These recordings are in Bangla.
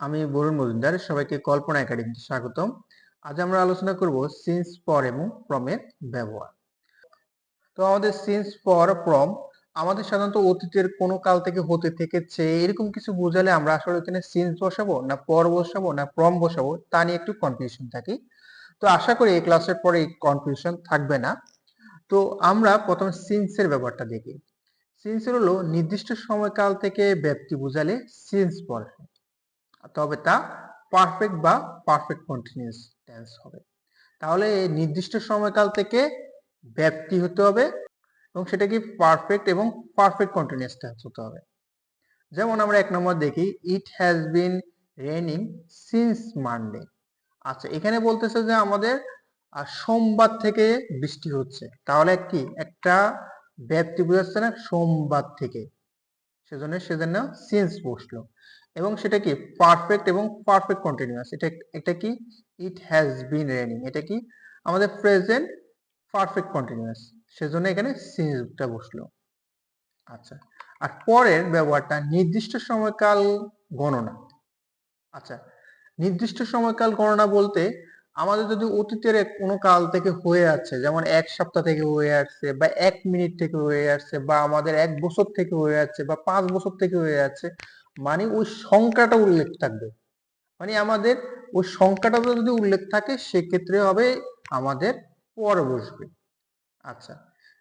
আমি বরুণ মজুমদার, সবাইকে কল্পনা একাডেমিতে স্বাগতম। আজ আমরা আলোচনা করব সিন্স ফর এবং প্রমের ব্যবহার। তো আমাদের সিন্স ফর প্রম আমাদের সাধারণত অতীতের কোনো কাল থেকে হতে থেকেছে, এরকম কিছু বোঝালে আমরা আসলে এখানে সিন্স বসাবো না পর বসাবো না প্রম বসাবো, তা নিয়ে একটু কনফিউশন থাকি। তো আশা করি এই ক্লাসের পরে এই কনফিউশন থাকবে না। তো আমরা প্রথমে সিন্সের ব্যাপারটা দেখি। সিন্সের হলো নির্দিষ্ট সময়কাল থেকে ব্যক্তি বোঝালে সিন্স বসে তবে তা পারফেক্ট বা পারফেক্ট কন্টিনিউয়াস টেন্স হবে। তাহলে নির্দিষ্ট সময়কাল থেকে ব্যক্তি হতে হবে এবং সেটা কি পারফেক্ট এবং পারফেক্ট কন্টিনিউয়াস টেন্স হতে হবে। যেমন আমরা এক নম্বর দেখি it has been raining since Monday আচ্ছা এখানে বলতেছে যে আমাদের সোমবার থেকে বৃষ্টি হচ্ছে। তাহলে কি একটা ব্যক্তি বোঝাচ্ছে না, সোমবার থেকে। সেজন্য সেজন্য সিন্স বসল। এবং সেটা কি? পারফেক্ট এবং পারফেক্ট কন্টিনিউয়াস এটা এটা কি? ইট হ্যাজ বিন রেনিং এটা কি? আমাদের প্রেজেন্ট পারফেক্ট কন্টিনিউয়াস সেজন্য এখানে সিন্সটা বসল। আচ্ছা আর পরের ব্যবহারটা নির্দিষ্ট সময়কাল গণনা। আচ্ছা নির্দিষ্ট সময়কাল গণনা বলতে আমাদের যদি অতীতের কোনো কাল থেকে হয়ে আছে যেমন এক সপ্তাহ থেকে হয়ে আসছে বা এক মিনিট থেকে হয়ে আসছে বা আমাদের এক বছর থেকে হয়ে যাচ্ছে বা পাঁচ বছর থেকে হয়ে যাচ্ছে মানে ওই সংখ্যাটা উল্লেখ থাকবে। মানে আমাদের ওই সংখ্যাটা যদি উল্লেখ থাকে, সেক্ষেত্রে হবে আমাদের পর বসবে। আচ্ছা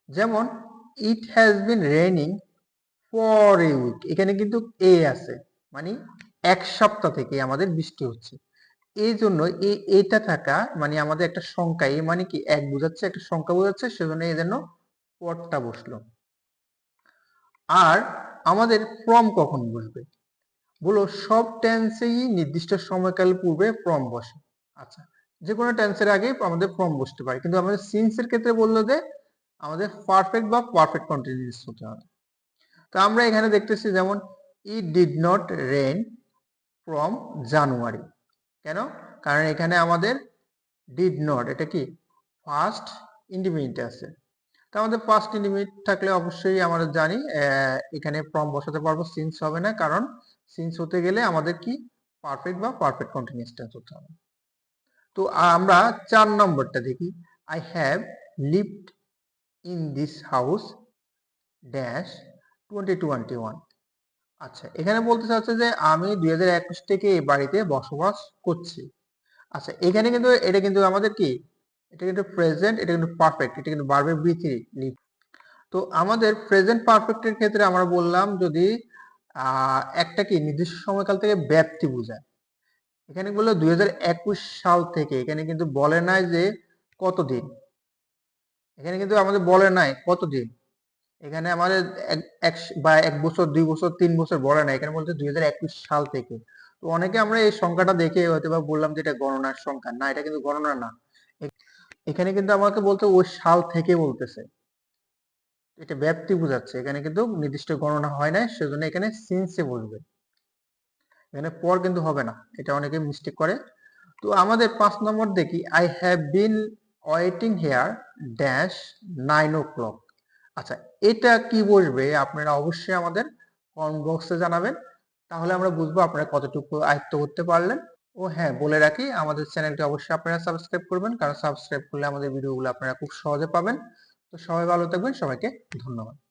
যেমন it has been raining for a week এখানে কিন্তু এ আছে মানে এক সপ্তাহ থেকে আমাদের বৃষ্টি হচ্ছে। এই জন্য এটা থাকা মানে আমাদের একটা সংখ্যা এই মানে কি এক বোঝাচ্ছে, একটা সংখ্যা বোঝাচ্ছে, সেজন্য এই জন্য পরটা বসল। আর আমাদের ফ্রম কখন বসবে? বলো সব টেন্সেই নির্দিষ্ট সময়কাল পূর্বে ফ্রম বসে। আচ্ছা যে কোনো টেন্সের আগে আমাদের ফ্রম বসতে পারে। কিন্তু আমাদের সিন্সের ক্ষেত্রে বলল যে আমাদের পারফেক্ট বা পারফেক্ট কন্টিনিউস হতে হবে। তো আমরা এখানে দেখতেছি যেমন it did not rain from January কেন? কারণ এখানে আমাদের ডিড নট এটা কি? ফার্স্ট ইন্ডিমিনিট আছে। তো আমাদের ফার্স্ট ইন্ডিমিনিট থাকলে অবশ্যই আমরা জানি এখানে ফ্রম বসাতে পারব সিন্স হবে না, কারণ সিন্স হতে গেলে আমাদের কি? পারফেক্ট বা পারফেক্ট কন্টিনিউস টেন্স হতে হবে। তো আমরা চার নম্বরটা দেখি। I have lived in this house dash twenty twenty one আচ্ছা এখানে বলতে চাচ্ছে যে আমি দুই হাজার একুশ থেকে এই বাড়িতে বসবাস করছি। আচ্ছা এখানে কিন্তু এটা কিন্তু আমাদের কি? এটা কিন্তু প্রেজেন্ট এটা কিন্তু পারফেক্ট এটা কিন্তু বারবে বি থ্রি তো আমাদের প্রেজেন্ট পারফেক্টের ক্ষেত্রে আমরা বললাম যদি একটা কি নির্দিষ্ট সময়কাল থেকে ব্যাপ্তি বোঝায়। এখানে বলল দুই হাজার একুশ সাল থেকে, এখানে কিন্তু বলে নাই যে কতদিন। এখানে কিন্তু আমাদের বলে নাই কতদিন। এখানে আমাদের এক বা এক বছর, দুই বছর, তিন বছর বলে না। এখানে বলতে দুই সাল থেকে। তো অনেকে আমরা এই সংখ্যাটা দেখে হয়তো বা বললাম যে এটা গণনার সংখ্যা। না, এটা কিন্তু গণনা না। এখানে কিন্তু আমাকে বলতে ওই সাল থেকে বলতেছে। এটা ব্যাপ্তি বোঝাচ্ছে। এখানে কিন্তু নির্দিষ্ট গণনা হয় না সেজন্য এখানে সিন্সে বসবে এখানে পর কিন্তু হবে না। এটা অনেকে মিস্টেক করে। তো আমাদের পাঁচ নম্বর দেখি I have been waiting here dash nine o'clock আচ্ছা এটা কি বসবে? আপনারা অবশ্যই আমাদের কমেন্ট বক্সে জানাবেন। তাহলে আমরা বুঝব আপনারা কতটুকু আয়ত্ত করতে পারলেন। ও হ্যাঁ বলে রাখি, আমাদের চ্যানেলটি অবশ্যই আপনারা সাবস্ক্রাইব করবেন, কারণ সাবস্ক্রাইব করলে আমাদের ভিডিওগুলো আপনারা খুব সহজে পাবেন। তো সবাই ভালো থাকবেন, সবাইকে ধন্যবাদ।